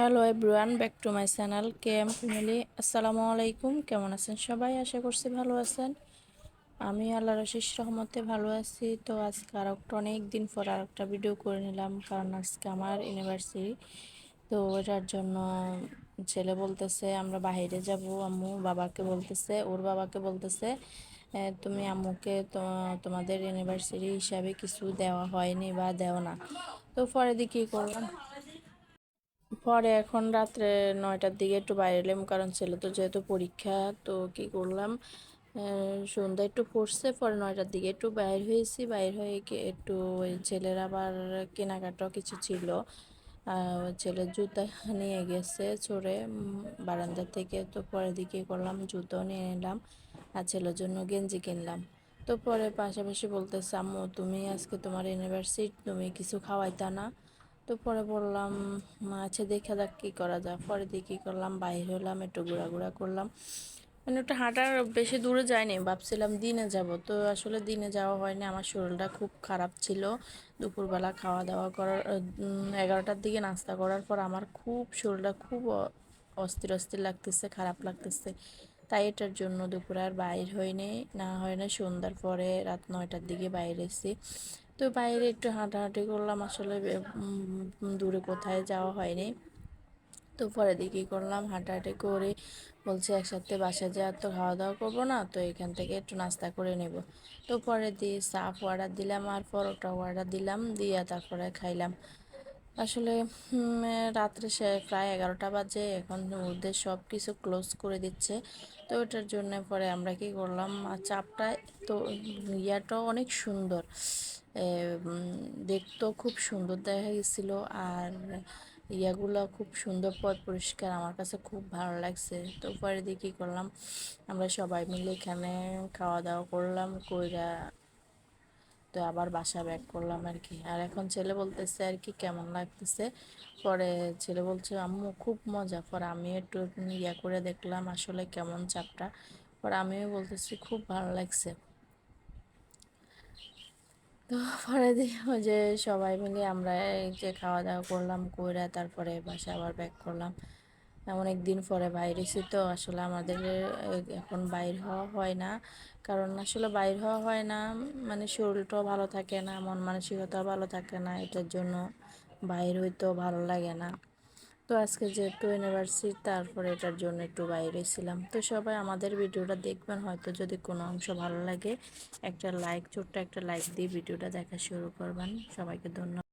Hello everyone, back to my channel K M family. আসসালামু আলাইকুম, কেমন আছেন সবাই? আশা করছি ভালো আছেন। আমি আল্লাহর আশিস রহমতে ভালো আছি। তো আজকে আর একটা অনেক দিন পর আর একটা ভিডিও করে নিলাম, কারণ আজকে আমার ইউনিভার্সিটি তো এটার জন্য ছেলে বলতেছে, আমরা বাইরে যাব, আম্মু বাবাকে বলতেছে, ওর বাবাকে বলতেছে তুমি আম্মুকে তোমাদের ইউনিভার্সিটি হিসাবে কিছু দেওয়া হয়নি বা দেও না। তো পরে দিয়ে কী করলাম? পরে এখন রাত্রে নয়টার দিকে একটু বাইরে এলাম, কারণ ছেলে তো যেহেতু পরীক্ষা, তো কি করলাম? সন্ধ্যা একটু পড়ছে, পরে নয়টার দিকে একটু বাইর হয়েছি। বাইর হয়ে একটু ওই ছেলের আবার কেনাকাটাও কিছু ছিল। ছেলের জুতা নিয়ে গেছে চড়ে বারান্দা থেকে, তো পরে দিকে করলাম? জুতো নিয়ে নিলাম আর ছেলের জন্য গেঞ্জি কিনলাম। তো পরে পাশাপাশি বলতেছে, আম্মু, তুমি আজকে তোমার ইউনিভার্সিটি তুমি কিছু খাওয়াইতা না? তো পরে বললাম আচ্ছা দেখে দেখ কী করা যায়। পরে দিয়ে কী করলাম বাইরে হলাম একটু ঘোরাঘোরা করলাম। মানে একটু হাঁটার বেশি দূরে যায়নি ভাবছিলাম দিনে যাব। তো আসলে দিনে যাওয়া হয়নি, আমার শরীরটা খুব খারাপ ছিল। দুপুরবেলা খাওয়া দাওয়া করার এগারোটার দিকে নাস্তা করার পর আমার খুব শরীরটা খুব অস্থির অস্থির লাগতেছে, খারাপ লাগতেছে। তাই এটার জন্য দুপুরে আর বাইর হয়নি না হয় না সন্ধ্যার পরে রাত নয়টার দিকে বাইরে এসেছি। তো বাইরে একটু হাঁটাহাঁটি করলাম। আসলে দূরে কোথায় যাওয়া হয়নি। তো পরে দিকে করলাম? হাঁটাহাঁটি করে বলছে একসাথে বাসায় যাওয়ার তো খাওয়া দাওয়া করব না, তো এখান থেকে একটু নাস্তা করে নেব। তো পরে দিয়ে সাফ অর্ডার দিলাম আর পরোটা অর্ডার দিলাম, দিয়ে তারপরে খাইলাম। আসলে রাত্রে সে প্রায় এগারোটা বাজে। এখন ওদের সব কিছু ক্লোজ করে দিচ্ছে। তো ওটার জন্য পরে আমরা কি করলাম? চাপটা তো ইয়াটাও অনেক সুন্দর। দেখতেও খুব সুন্দর দেখা গেছিল। আর ইয়াগুলো খুব সুন্দর পথ পরিষ্কার। আমার কাছে খুব ভালো লাগছে। তো পরে দিয়ে কী করলাম? আমরা সবাই মিলে এখানে খাওয়া দাওয়া করলাম, কইরা তো আবার বাসা ব্যাক করলাম আর কি আর এখন ছেলে বলতেছে আর কি কেমন লাগতেছে? পরে ছেলে বলছে, আম্মু, খুব মজা। পরে আমি একটু ইয়া করে দেখলাম আসলে কেমন চাপটা। পরে আমিও বলতেছি, খুব ভালো লাগছে। তো পরে যে সবাই মিলে আমরা যে খাওয়া দাওয়া করলাম, কইরা তারপরে বাসা আবার ব্যাক করলাম। অনেক দিন পরে বাইরে এসে তো আসলে আমাদের এখন বাইর হওয়া হয় না। কারণ আসলে বাইর হওয়া হয় না মানে শরীরটাও ভালো থাকে না, মন মানসিকতাও ভালো থাকে না, এটার জন্য বাইর হইতেও ভালো লাগে না। তো আজকে যেহেতু ইউনিভার্সিটি তারপরে এটার জন্য একটু বাইরে ছিলাম তো সবাই আমাদের ভিডিওটা দেখবেন, হয়তো যদি কোনো অংশ ভালো লাগে, একটা লাইক ছোট্ট একটা লাইক দিয়ে ভিডিওটা দেখা শুরু করবেন। সবাইকে ধন্যবাদ।